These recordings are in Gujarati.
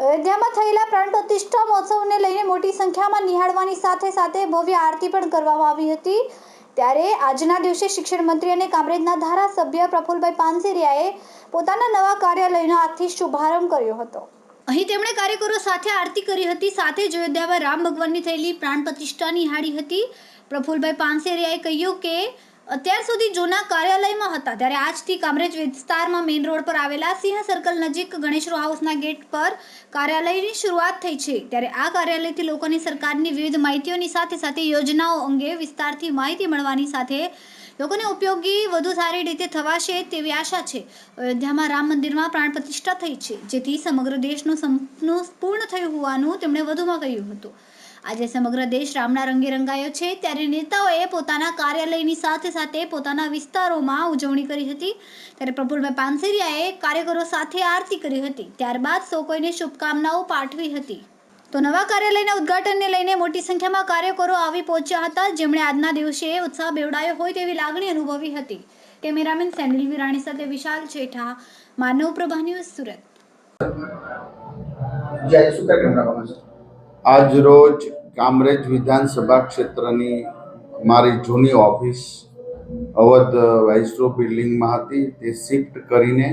અયોધ્યામાં થયેલા પ્રાણ પ્રતિષ્ઠા મહોત્સવને લઈને મોટી સંખ્યામાં નિહાળવાની સાથે સાથે ભવ્ય આરતી પણ કરવામાં આવી હતી. ત્યારે આજના દિવસે શિક્ષણ મંત્રી અને કામરેજના ધારાસભ્ય પ્રફુલભાઈ પાનસેરિયાએ પોતાના નવા કાર્યાલયનો આજથી શુભારંભ કર્યો હતો. અહીં તેમણે કાર્યકરો સાથે આરતી કરી હતી, સાથે જ અયોધ્યામાં રામ ભગવાનની થયેલી પ્રાણ પ્રતિષ્ઠા નિહાળી હતી. પ્રફુલભાઈ પાનસેરિયાએ કહ્યું કે અત્યાર સુધી જૂના કાર્યાલયમાં હતા. ત્યારે આજથી કામરેજ વિસ્તારમાં મેઇન રોડ પર આવેલા સિંહ સર્કલ નજીક ગણેશરો હાઉસના ગેટ પર કાર્યાલયની શરૂઆત થઈ છે. ત્યારે આ કાર્યાલયથી લોકોને સરકારની વિવિધ માહિતીઓની સાથે સાથે યોજનાઓ અંગે વિસ્તારથી માહિતી મળવાની સાથે લોકોને ઉપયોગી વધુ સારી રીતે થવાશે તેવી આશા છે. અયોધ્યામાં રામ મંદિરમાં પ્રાણ પ્રતિષ્ઠા થઈ છે. જેથી સમગ્ર દેશનું સપનું પૂર્ણ થયું હોવાનું તેમણે વધુમાં કહ્યું હતું. આજે સમગ્ર દેશ રામના રંગે રંગાયો છે, ત્યારે નેતાઓએ પોતાના કાર્યાલયની સાથે સાથે પોતાના વિસ્તારોમાં ઉજવણી કરી હતી. ત્યારે પ્રફુલભાઈ પાનસેરિયાએ કાર્યકરો સાથે આરતી કરી હતી, ત્યારબાદ સૌ કોઈને શુભકામનાઓ પાઠવી હતી. તો નવા કાર્યાલયના ઉદ્ઘાટનને લઈને મોટી સંખ્યામાં કાર્યકરો આવી પહોંચ્યા હતા. જેમણે આજના દિવસે ઉત્સાહ બેવડાયો હોય તેવી લાગણી અનુભવી હતી. કેમેરામેન સેનિલ વિરાણી સાથે વિશાલ છેઠા માનવ પ્રભા ન્યૂઝ સુરત. જય શું કાર્યક્રમ આજ રોજ કામરેજ વિધાનસભા ક્ષેત્રની મારી જૂની ઓફિસ અવધ વાઇસરો બિલ્ડિંગમાં હતી. તે શિફ્ટ કરીને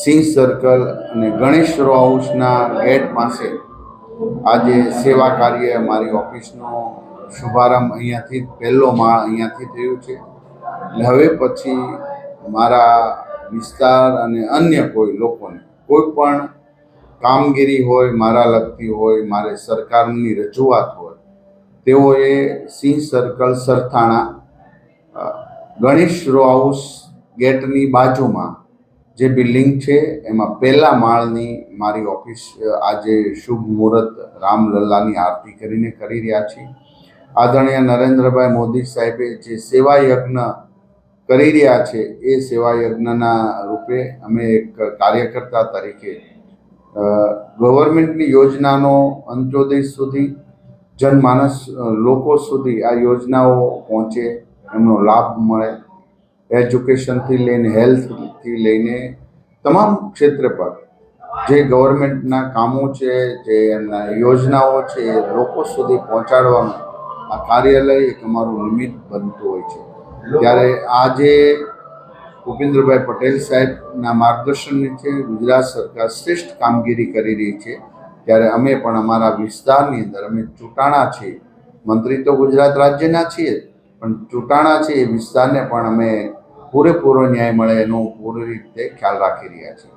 સિંહ સર્કલ અને ગણેશ રો હાઉસના ગેટ પાસે આજે સેવા કાર્ય મારી ઓફિસનો શુભારંભ અહીંયાથી પહેલો માળ અહીંયાથી થયું છે. એટલે હવે પછી મારા વિસ્તાર અને અન્ય કોઈ લોકોને, કોઈ પણ કામગીરી હોય, મારા લગતી હોય, મારે સરકારની રજૂઆત હોય, તેઓએ Singh circle Sarthana Ganesh row house ગેટની બાજુમાં જે બિલ્ડિંગ છે, એમાં પહેલા માળની મારી ઓફિસ આજે શુભ મુહૂર્ત રામલલ્લાની આરતી કરીને કરી રહ્યા છીએ. આદરણીય નરેન્દ્રભાઈ મોદી સાહેબે જે સેવા યજ્ઞ કરી રહ્યા છે, એ સેવા યજ્ઞના રૂપે અમે એક કાર્યકર્તા તરીકે ગવર્મેન્ટની યોજનાનો અંત્યોદય સુધી, જનમાનસ લોકો સુધી આ યોજનાઓ પહોંચે, એમનો લાભ મળે. એજ્યુકેશનથી લઈને હેલ્થથી લઈને તમામ ક્ષેત્ર પર જે ગવર્મેન્ટના કામો છે, જે એમના યોજનાઓ છે, એ લોકો સુધી પહોંચાડવાનું આ કાર્યાલય એક અમારું નિમિત્ત બનતું હોય છે. ત્યારે આજે ભૂપેન્દ્રભાઈ પટેલ સાહેબના માર્ગદર્શન નીચે ગુજરાત સરકાર શ્રેષ્ઠ કામગીરી કરી રહી છે. ત્યારે અમે પણ અમારા વિસ્તારની અંદર, અમે ચૂંટાણા છીએ. મંત્રી તો ગુજરાત રાજ્યના છીએ, પણ ચૂંટાણા છે એ વિસ્તારને પણ અમે પૂરેપૂરો ન્યાય મળે એનો પૂરી રીતે ખ્યાલ રાખી રહ્યા છીએ.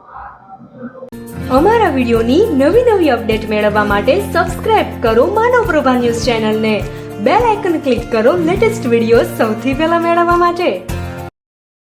અમારા વિડીયોની નવી નવી અપડેટ મેળવવા માટે સબસ્ક્રાઇબ કરો માનવ પ્રભા ન્યૂઝ ચેનલને. બેલ આઇકન ક્લિક કરો લેટેસ્ટ વીડિયો સૌથી પહેલા મેળવવા માટે.